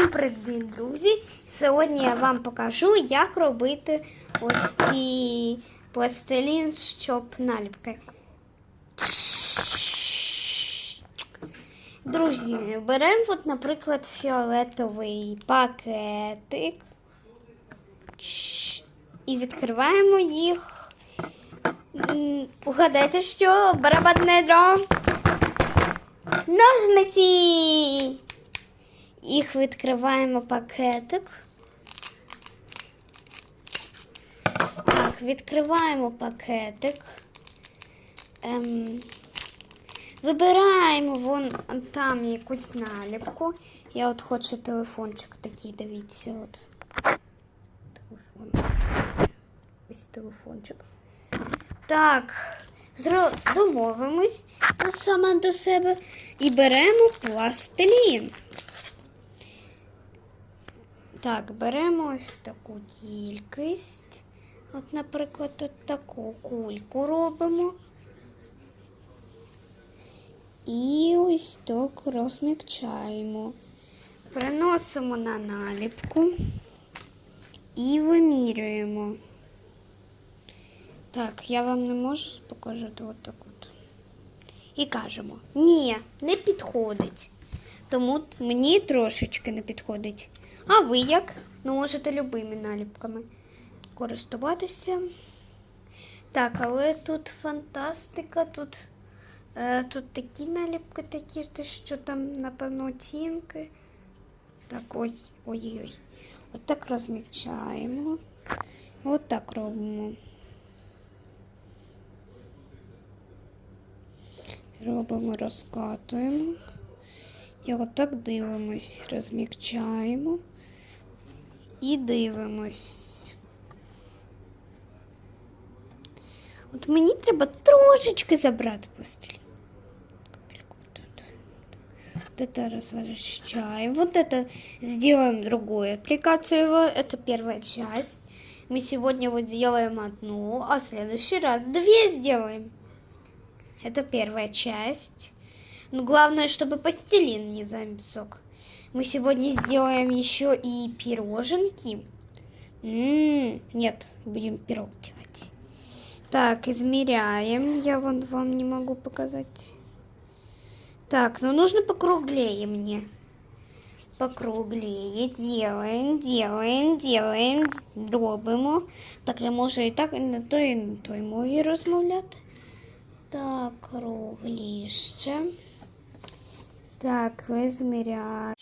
Всім привіт, друзі! Сьогодні я вам покажу, як робити ось ці пластилін, щоб наліпки. Друзі, беремо, от, наприклад, фіолетовий пакетик і відкриваємо їх. Угадайте, що барабанне дром. Ножниці! Їх відкриваємо пакетик. Так, відкриваємо пакетик. Ем, вибираємо вон там якусь наліпку. Я от хочу телефончик такий, дивіться. От. Телефон. Ось телефончик. Так, домовимось ну, саме до себе і беремо пластилін. Так, беремо ось таку кількість. От, наприклад, от таку кульку робимо. І ось так розмягчаємо. Переносимо на наліпку і вимірюємо. Так, я вам не можу показати отак от. І кажемо: ні, не підходить. Тому мені трошечки не підходить. А ви як? Ну, можете любими наліпками користуватися. Так, але тут фантастика, тут, е, тут такі наліпки, такі, що там, напевно, оцінки. Так, ось, ой-ой-ой. Отак розмічаємо. Отак робимо. Робимо, розкатуємо. І отак дивимось, розмікчаємо і дивимось. От мені треба трошечки забрати постіль. Вот это развращаем. Вот это сделаем другую аппликацию. Это первая часть. Мы сегодня вот сделаем одну, а в следующий раз две сделаем. Это первая часть. Но главное, чтобы пластилин не замесок. Мы сегодня сделаем еще и пироженки. М, Нет, будем пирог делать. Так, измеряем. Я вон вам не могу показать. Так, ну нужно покруглее мне. Покруглее. Делаем, делаем, делаем. Робимо. Так, я можу і так, і на той, і на той мові розмовляти. Так, кругліше. Так, визміряємо.